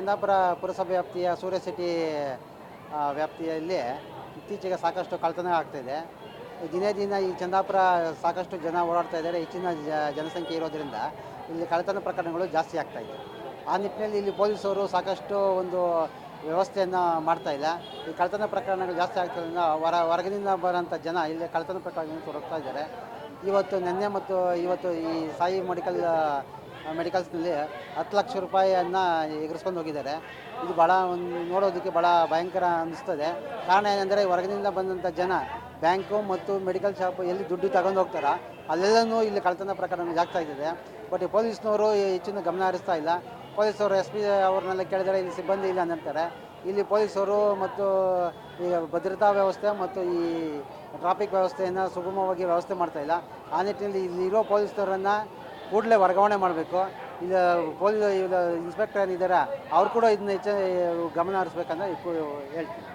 ಚಂದಾಪುರ ಪುರಸಭೆ ವ್ಯಾಪ್ತಿಯ ಸೂರ್ಯ ಸಿಟಿ ವ್ಯಾಪ್ತಿಯಲ್ಲಿ ಇತ್ತೀಚೆಗೆ ಸಾಕಷ್ಟು ಕಳ್ತನ ಆಗ್ತಾಯಿದೆ ದಿನೇ ದಿನ ಈ ಚಂದಾಪುರ ಸಾಕಷ್ಟು ಜನ ಓಡಾಡ್ತಾ ಇದ್ದಾರೆ. ಹೆಚ್ಚಿನ ಜನಸಂಖ್ಯೆ ಇರೋದ್ರಿಂದ ಇಲ್ಲಿ ಕಳ್ತನ ಪ್ರಕರಣಗಳು ಜಾಸ್ತಿ ಆಗ್ತಾ ಇದೆ. ಆ ನಿಟ್ಟಿನಲ್ಲಿ ಇಲ್ಲಿ ಪೊಲೀಸರು ಸಾಕಷ್ಟು ಒಂದು ವ್ಯವಸ್ಥೆಯನ್ನು ಮಾಡ್ತಾ ಇಲ್ಲ. ಈ ಕಳ್ತನ ಪ್ರಕರಣಗಳು ಜಾಸ್ತಿ ಆಗ್ತದ್ರಿಂದ ಹೊರ ಹೊರಗಿನಿಂದ ಬರೋಂಥ ಜನ ಇಲ್ಲಿ ಕಳ್ತನ ಪ್ರಕರಣಗಳನ್ನು ತೊಡಗ್ತಾ ಇದ್ದಾರೆ. ಇವತ್ತು ನಿನ್ನೆ ಮತ್ತು ಇವತ್ತು ಈ ಸಾಯಿ ಮೆಡಿಕಲ್ ಮೆಡಿಕಲ್ಸ್ನಲ್ಲಿ ಹತ್ತು ಲಕ್ಷ ರೂಪಾಯಿಯನ್ನು ಎಗರಿಸ್ಕೊಂಡು ಹೋಗಿದ್ದಾರೆ. ಇದು ಭಾಳ ಒಂದು ನೋಡೋದಕ್ಕೆ ಭಾಳ ಭಯಂಕರ ಅನ್ನಿಸ್ತದೆ ಕಾರಣ ಏನೆಂದರೆ ಹೊರಗಿನಿಂದ ಬಂದಂಥ ಜನ ಬ್ಯಾಂಕು ಮತ್ತು ಮೆಡಿಕಲ್ ಶಾಪ್ ಎಲ್ಲಿ ದುಡ್ಡು ತಗೊಂಡು ಹೋಗ್ತಾರೋ, ಅಲ್ಲೆಲ್ಲನೂ ಇಲ್ಲಿ ಕಳ್ತನ ಪ್ರಕರಣ ಜಾಗ್ತಾ ಇದ್ದಾರೆ ಬಟ್ ಪೊಲೀಸ್ನವರು ಹೆಚ್ಚಿನ ಗಮನ ಹರಿಸ್ತಾ ಇಲ್ಲ. ಪೊಲೀಸವರು ಎಸ್ ಪಿ ಅವ್ರನ್ನೆಲ್ಲ ಕೇಳಿದರೆ ಇಲ್ಲಿ ಸಿಬ್ಬಂದಿ ಇಲ್ಲ ಅಂತಾರೆ. ಇಲ್ಲಿ ಪೊಲೀಸರು ಮತ್ತು ಈ ಭದ್ರತಾ ವ್ಯವಸ್ಥೆ ಮತ್ತು ಈ ಟ್ರಾಫಿಕ್ ವ್ಯವಸ್ಥೆಯನ್ನು ಸುಗಮವಾಗಿ ವ್ಯವಸ್ಥೆ ಮಾಡ್ತಾ ಇಲ್ಲ. ಆ ನಿಟ್ಟಿನಲ್ಲಿ ಇಲ್ಲಿರೋ ಪೊಲೀಸರನ್ನು ಕೂಡಲೇ ವರ್ಗಾವಣೆ ಮಾಡಬೇಕು. ಇದು ಪೊಲೀಸ್ ಇದು ಇನ್ಸ್ಪೆಕ್ಟರ್ ಏನಿದ್ದಾರೆ ಅವ್ರು ಕೂಡ ಇದನ್ನ ಹೆಚ್ಚು ಗಮನ ಹರಿಸ್ಬೇಕಂತ ಹೇಳ್ತೀನಿ.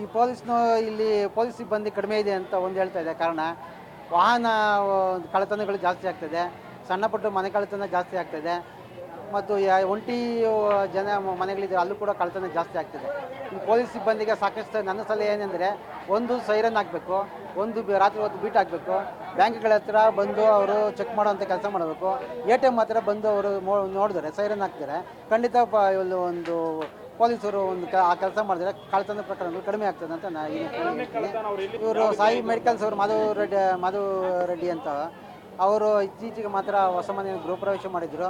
ಈ ಪೊಲೀಸ್ನು ಇಲ್ಲಿ ಪೊಲೀಸ್ ಸಿಬ್ಬಂದಿ ಕಡಿಮೆ ಇದೆ ಅಂತ ಒಂದು ಹೇಳ್ತಾ ಇದೆ. ಕಾರಣ, ವಾಹನ ಕಳೆತನಗಳು ಜಾಸ್ತಿ ಆಗ್ತದೆ, ಸಣ್ಣ ಪುಟ್ಟ ಮನೆ ಕಳ್ಳತನ ಜಾಸ್ತಿ ಆಗ್ತದೆ, ಮತ್ತು ಒಂಟಿ ಜನ ಮನೆಗಳಿದೆ, ಅಲ್ಲೂ ಕೂಡ ಕಳ್ಳತನ ಜಾಸ್ತಿ ಆಗ್ತದೆ. ಈ ಪೊಲೀಸ್ ಸಿಬ್ಬಂದಿಗೆ ಸಾಕಷ್ಟು ನನ್ನ ಸಲಹೆ ಏನೆಂದರೆ, ಒಂದು ಸೈರನ್ ಹಾಕಬೇಕು ಒಂದು ರಾತ್ರಿ ಹೊತ್ತು ಬೀಟ್ ಹಾಕಬೇಕು. ಬ್ಯಾಂಕ್ಗಳ ಹತ್ರ ಬಂದು ಅವರು ಚೆಕ್ ಮಾಡೋವಂಥ ಕೆಲಸ ಮಾಡಬೇಕು. ಎ ಟಿ ಎಂ ಹತ್ರ ಬಂದು ಅವರು ನೋಡಿದ್ರೆ ಸೈರನ್ ಹಾಕ್ತಾರೆ. ಖಂಡಿತ ಪ ಇಲ್ಲಿ ಒಂದು ಪೊಲೀಸರು ಒಂದು ಆ ಕೆಲಸ ಮಾಡಿದರೆ ಕಳ್ಳತನ ಪ್ರಕರಣಗಳು ಕಡಿಮೆ ಆಗ್ತದೆ ಅಂತ ನಾನು ಇವರು ಸಾಯಿ ಮೆಡಿಕಲ್ಸ್ ಅವರು ಮಾಧವ್ ರೆಡ್ಡಿ ಮಾಧವ್ ರೆಡ್ಡಿ ಅಂತ ಅವರು ಇತ್ತೀಚೆಗೆ ಮಾತ್ರ ಹೊಸ ಮನೆ ಗೃಹ ಪ್ರವೇಶ ಮಾಡಿದ್ರು.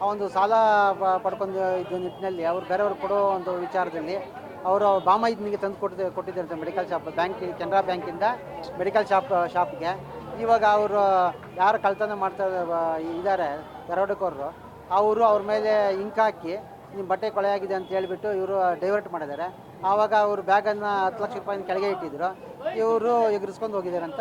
ಆ ಒಂದು ಸಾಲ ಪಡ್ಕೊಂಡು ಇದ್ದ ನಿಟ್ಟಿನಲ್ಲಿ ಅವರು ಬೇರೆಯವ್ರು ಕೊಡೋ ಒಂದು ವಿಚಾರದಲ್ಲಿ ಅವರು ಬಾಮೈದನಿಗೆ ತಂದು ಕೊಟ್ಟಿದ್ದೆ ಕೊಟ್ಟಿದ್ದಾರೆ ಮೆಡಿಕಲ್ ಶಾಪ್, ಬ್ಯಾಂಕ್, ಕೆನರಾ ಬ್ಯಾಂಕಿಂದ ಮೆಡಿಕಲ್ ಶಾಪ್, ಶಾಪ್ಗೆ. ಇವಾಗ ಅವರು ಯಾರು ಕಳ್ತನ ಮಾಡ್ತಾ ಇದ್ದಾರೆ ದರೋಡೆಕೋರರು ಅವರು ಅವ್ರ ಮೇಲೆ ಇಂಕ್ ಹಾಕಿ ನಿಮ್ಮ ಬಟ್ಟೆ ಕೊಳೆ ಆಗಿದೆ ಅಂತ ಹೇಳಿಬಿಟ್ಟು ಇವರು ಡೈವರ್ಟ್ ಮಾಡಿದ್ದಾರೆ. ಆವಾಗ ಅವರು ಬ್ಯಾಗನ್ನು ಹತ್ತು ಲಕ್ಷ ರೂಪಾಯಿನ ಕೆಳಗೆ ಇಟ್ಟಿದ್ರು. ಇವರು ಎಗರಿಸ್ಕೊಂಡು ಹೋಗಿದ್ದಾರೆ ಅಂತ